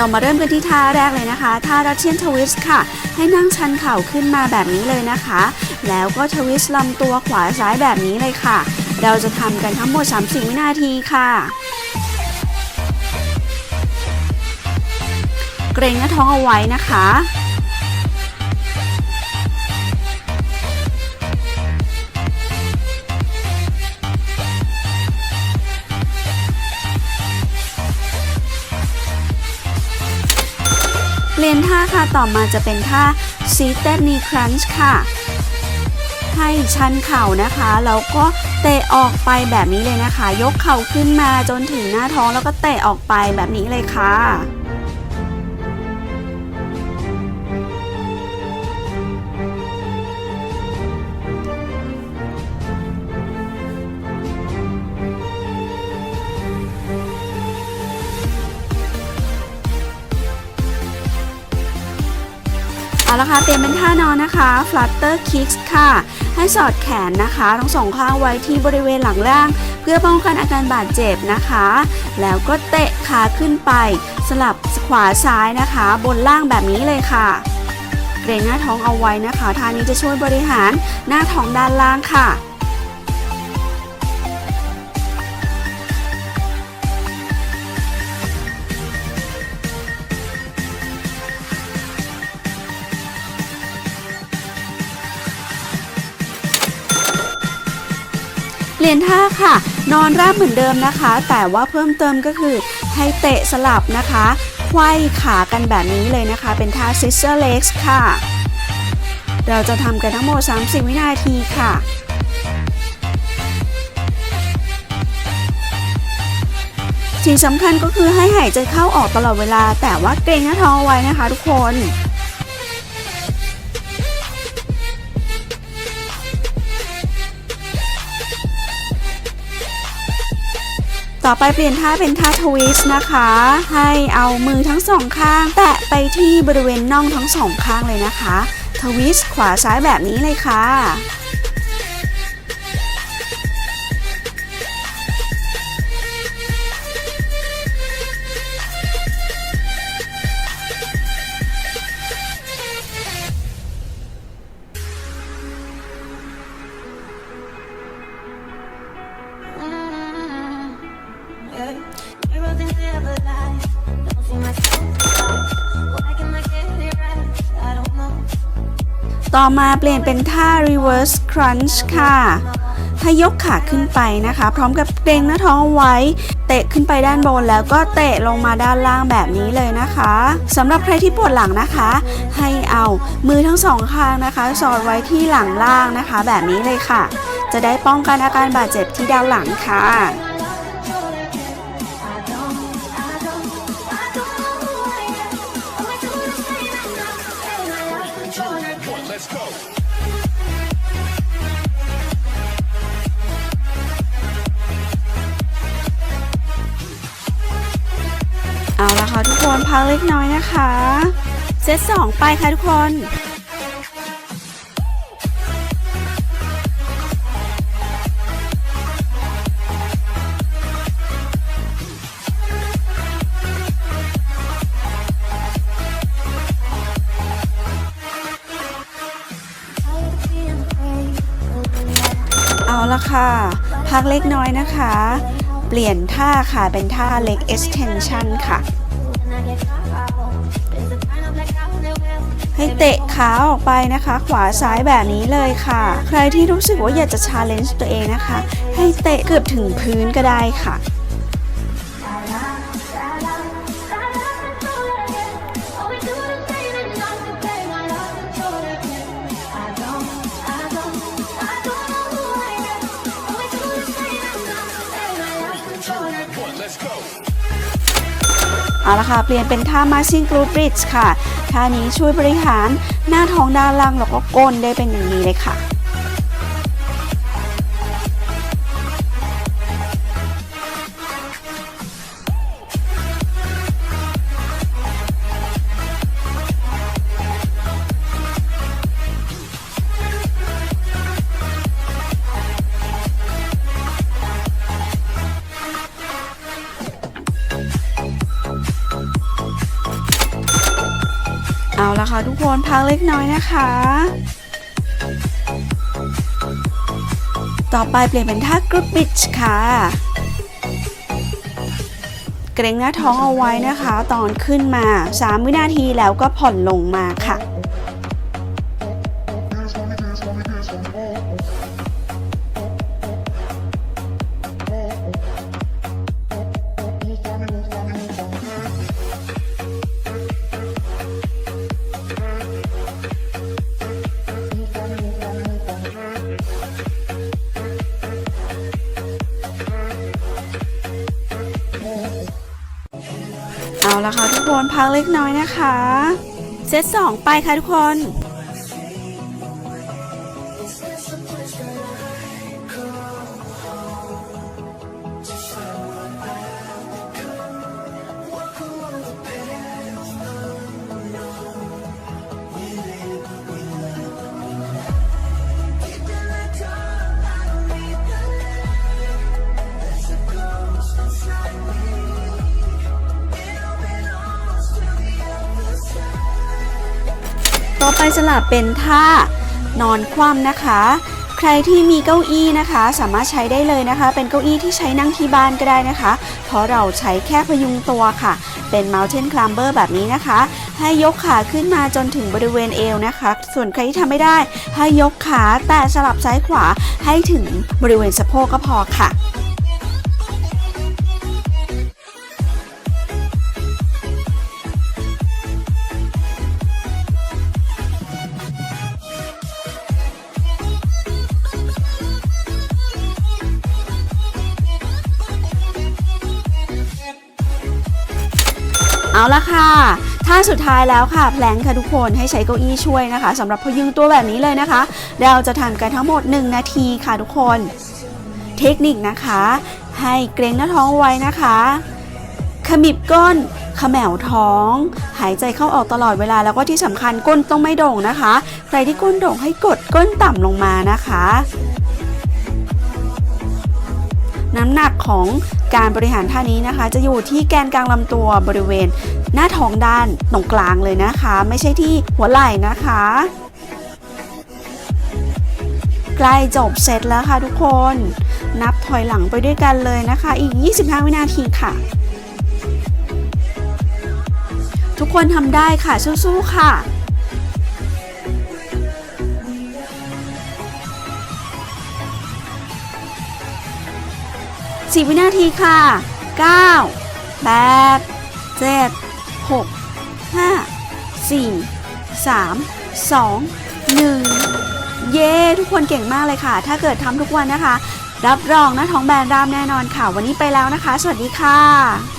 เรามาเริ่มกันที่ท่าแรกเลยนะคะท่ารัชเชียนทวิสต์ค่ะ ให้นั่งชันเข่าขึ้นมาแบบนี้เลยนะคะ แล้วก็ทวิสลำตัวขวาซ้ายแบบนี้เลยค่ะ เราจะทำกันทั้งหมด 30 วินาทีค่ะเกรงหน้าท้องเอาไว้นะคะ เปลี่ยนท่าค่ะ ต่อมาจะเป็นท่า seated knee crunch ค่ะ ให้ชันเข่านะคะ แล้วก็เตะออกไปแบบนี้เลยนะคะ ยกเข่าขึ้นมาจนถึงหน้าท้องแล้วก็เตะออกไปแบบนี้เลยค่ะ เอาละค่ะเตรียมเป็นท่านอนนะคะ flutter kicks ค่ะ ให้สอดแขนนะคะ ทั้งสองข้างไว้ที่บริเวณหลังล่าง เพื่อป้องกันอาการบาดเจ็บนะคะ แล้วก็เตะขาขึ้นไป สลับขวาซ้ายนะคะ บนล่างแบบนี้เลยค่ะเกรงหน้าท้องเอาไว้นะคะท่านี้จะช่วยบริหารหน้าท้องด้านล่างค่ะ เปลี่ยนท่าค่ะ นอนราบเหมือนเดิมนะคะ แต่ว่าเพิ่มเติมก็คือให้เตะสลับนะคะไขว้ขากันแบบนี้เลยนะคะ เป็นท่า scissor legs ค่ะ เราจะทำกันทั้งหมด 30 วินาทีค่ะสิ่งสำคัญก็คือให้หายใจเข้าออกตลอดเวลา แต่ว่าเกรงหน้าท้องไว้นะคะทุกคน ต่อไปเปลี่ยนท่าเป็นท่าทวิสต์นะคะ ให้เอามือทั้งสองข้าง แตะไปที่บริเวณน่องทั้งสองข้างเลยนะคะ ทวิสต์ขวาซ้ายแบบนี้เลยค่ะ ต่อมาเปลี่ยนเป็นท่า reverse crunch ค่ะให้ยกขาขึ้นไปนะคะ พร้อมกับเกรงหน้าท้องไว้ เตะขึ้นไปด้านบนแล้วก็เตะลงมาด้านล่างแบบนี้เลยนะคะสำหรับใครที่ปวดหลังนะคะ ให้เอามือทั้งสองข้างนะคะ สอดไว้ที่หลังล่างนะคะ แบบนี้เลยค่ะ จะได้ป้องกันอาการบาดเจ็บที่ด้านหลังค่ะ ละค่ะทุกคนพักเล็กน้อยนะคะ เซตสองไปค่ะทุกคนเอาละค่ะ พักเล็กน้อยนะคะ เปลี่ยนท่าค่ะ เป็นท่าเล็ก extension ค่ะ ให้เตะขาออกไปนะคะ ขวาซ้ายแบบนี้เลยค่ะ ใครที่รู้สึกว่าอยากจะ challenge ตัวเองนะคะ ให้เตะเกือบถึงพื้นก็ได้ค่ะ เอาละค่ะเปลี่ยนเป็นท่า marching g r o u p bridge ค่ะ ท่านี้ช่วยบริหารหน้าท้องด้านล่างแล้วก็ก้นได้เป็นอย่างดีเลยค่ะ เอาละค่ะทุกคนพักเล็กน้อยนะคะ ต่อไปเปลี่ยนเป็นท่ากรุ๊ปบิชค่ะ เกรงหน้าท้องเอาไว้นะคะ ตอนขึ้นมา 3 วินาทีแล้วก็ผ่อนลงมาค่ะ เอาละค่ะทุกคนพักเล็กน้อยนะคะ เซตสองไปค่ะทุกคน ต่อไปสลับเป็นท่านอนคว่ำนะคะ ใครที่มีเก้าอี้นะคะ สามารถใช้ได้เลยนะคะ เป็นเก้าอี้ที่ใช้นั่งที่บ้านก็ได้นะคะ เพราะเราใช้แค่พยุงตัวค่ะ เป็น Mountain Climber แบบนี้นะคะ ให้ยกขาขึ้นมาจนถึงบริเวณเอวนะคะ ส่วนใครที่ทำไม่ได้ ให้ยกขาแตะสลับซ้ายขวาให้ถึงบริเวณสะโพกก็พอค่ะ ละค่ะท่าสุดท้ายแล้วค่ะ แพลงค่ะทุกคนให้ใช้เก้าอี้ช่วยนะคะสำหรับพยุงตัวแบบนี้เลยนะคะ เราจะทำกันทั้งหมด 1 นาทีค่ะทุกคน เทคนิคนะคะ ให้เกรงหน้าท้องไว้นะคะขมิบก้นขมแมวท้อง หายใจเข้าออกตลอดเวลาแล้วก็ที่สำคัญก้นต้องไม่โด่งนะคะ ใครที่ก้นโด่งให้กดก้นต่ำลงมานะคะ น้ำหนักของ การบริหารท่านี้นะคะ จะอยู่ที่แกนกลางลำตัวบริเวณ หน้าท้องด้านตรงกลางเลยนะคะ ไม่ใช่ที่หัวไหล่นะคะใกล้จบเสร็จแล้วค่ะทุกคน นับถอยหลังไปด้วยกันเลยนะคะ อีก 25 วินาทีค่ะ ทุกคนทำได้ค่ะสู้ๆค่ะ สิบวินาทีค่ะ 9 8 7 6 5 4 3 2 1 เย้ ทุกคนเก่งมากเลยค่ะ ถ้าเกิดทำทุกวันนะคะ รับรองนะท้องแบนรามแน่นอนค่ะ วันนี้ไปแล้วนะคะ สวัสดีค่ะ